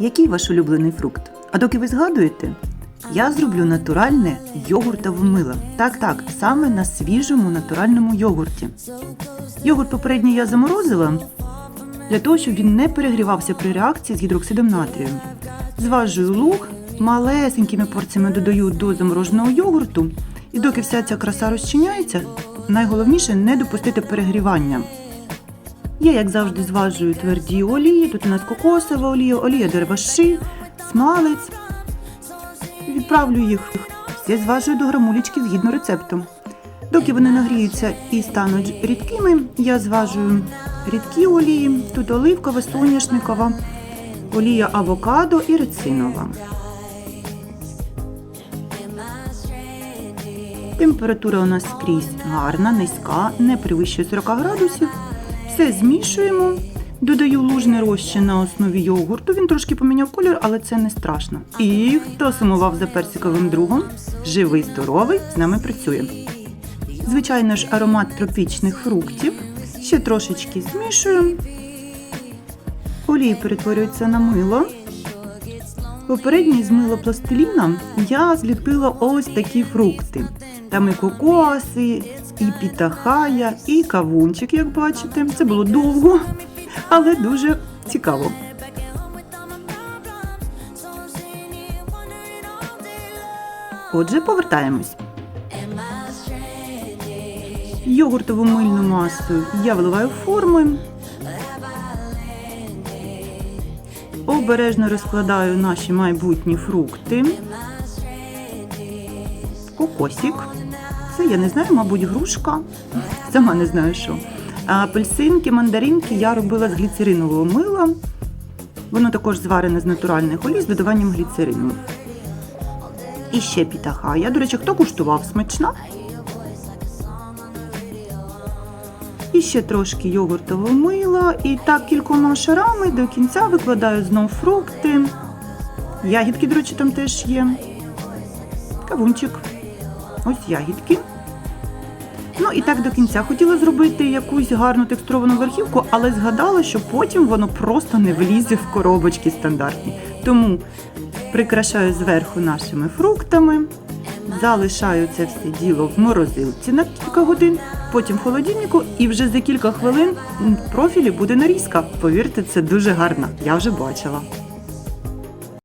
Який ваш улюблений фрукт? А доки ви згадуєте, я зроблю натуральне йогуртове мило. Так, так, саме на свіжому натуральному йогурті. Йогурт попередньо я заморозила для того, щоб він не перегрівався при реакції з гідроксидом натрію. Зважую лук, малесенькими порціями додаю до замороженого йогурту, і доки вся ця краса розчиняється, найголовніше не допустити перегрівання. Я, як завжди, зважую тверді олії. Тут у нас кокосова олія, олія дереваши, смалець. Відправлю їх. Все зважую до грамулечки згідно рецепту. Доки вони нагріються і стануть рідкими, я зважую рідкі олії. Тут оливкова, соняшникова, олія авокадо і рецинова. Температура у нас скрізь гарна, низька, не перевищує 40 градусів. Все змішуємо. Додаю лужний розчин на основі йогурту. Він трошки поміняв колір, але це не страшно. І хто сумував за персиковим другом, живий, здоровий, з нами працює. Звичайно ж, аромат тропічних фруктів. Ще трошечки змішуємо. Олії перетворюються на мило. Попередньо з мила пластиліна я зліпила ось такі фрукти. Там і кокоси, і пітахая, і кавунчик, як бачите. Це було довго, але дуже цікаво. Отже, повертаємось. Йогуртову мильну масу я виливаю в форми. Обережно розкладаю наші майбутні фрукти. Кокосик. Це я не знаю, мабуть, грушка. Сама не знаю що. Апельсинки, мандаринки я робила з гліцеринового мила. Воно також зварене з натуральних олій з додаванням гліцерину. І ще пітаха. Я, до речі, хто куштував смачна? І ще трошки йогуртового мила. І так кількома шарами до кінця викладаю знов фрукти. Ягідки, до речі, там теж є. Кавунчик. Ось ягідки. Ну і так до кінця. Хотіла зробити якусь гарну текстуровану верхівку, але згадала, що потім воно просто не влізе в коробочки стандартні. Тому прикрашаю зверху нашими фруктами, залишаю це все діло в морозилці на кілька годин, потім в холодильнику, і вже за кілька хвилин в профілі буде нарізка. Повірте, це дуже гарно. Я вже бачила.